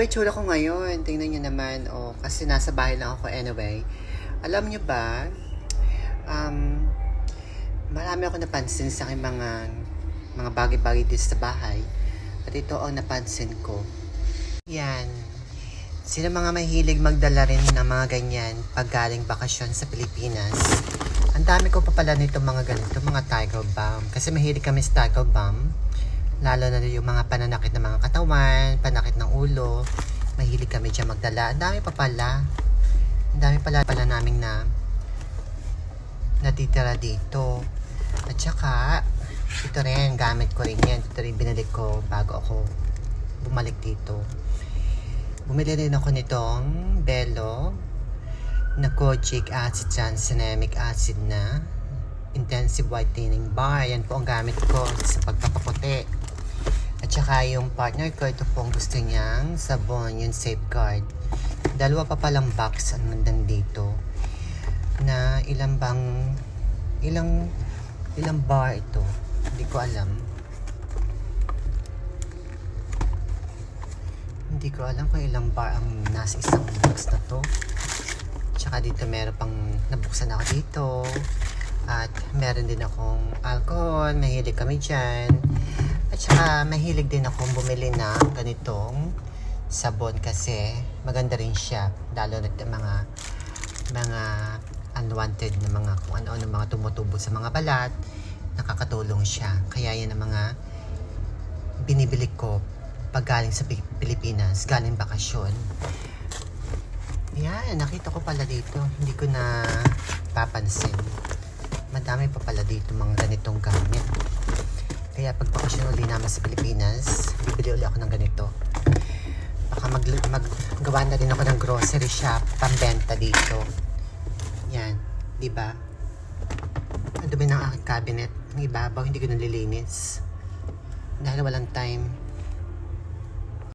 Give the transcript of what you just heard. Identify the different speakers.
Speaker 1: ba yung tsura ko ngayon? Tingnan nyo naman. Oh, kasi nasa bahay lang ako anyway. Alam nyo ba, um, marami ako napansin sa aking mga mga bagay-bagay dito sa bahay. At ito ang napansin ko. Yan. Sino mga mahilig magdala rin ng mga ganyan pag galing bakasyon sa Pilipinas? Ang dami ko pa pala nito mga ganito, mga tiger balm. Kasi mahilig kami sa tiger balm. Lalo na yung mga pananakit ng mga katawan, panakit ng ulo. Mahilig kami dyan magdala. Ang dami pa pala. Ang dami pala pala naming na natitira dito. At saka, ito rin, gamit ko rin yan. Ito rin binalik ko bago ako bumalik dito. Bumili rin ako nitong Bello na kojic acid tranexamic acid na intensive whitening bar. Yan po ang gamit ko sa pagpapaputi. At saka yung partner ko, ito po ang gusto niyang sabon, yung safeguard. Dalawa pa palang box ang nandan dito na ilang bang ilang ilang bar ito. Hindi ko alam. Hindi ko alam kung ilang bar ang nasa isang box na to. Tsaka dito meron pang nabuksan ako dito. At meron din akong alcohol. Mahilig kami dyan. At mahilig din akong bumili ng ganitong sabon kasi maganda rin siya. Lalo na mga mga unwanted na mga kung ano-ano mga tumutubo sa mga balat. Nakakatulong siya. Kaya yan ang mga binibili ko pag galing sa Pi- Pilipinas, galing bakasyon. Yan, nakita ko pala dito. Hindi ko na papansin. Madami pa pala dito mga ganitong gamit. Kaya pag bakasyon uli naman sa Pilipinas, bibili uli ako ng ganito. Baka mag, maggawa na rin ako ng grocery shop, pambenta dito. Yan, di ba? Ang dumi ng aking cabinet. Ang ibabaw, hindi ko nalilinis. Dahil walang time.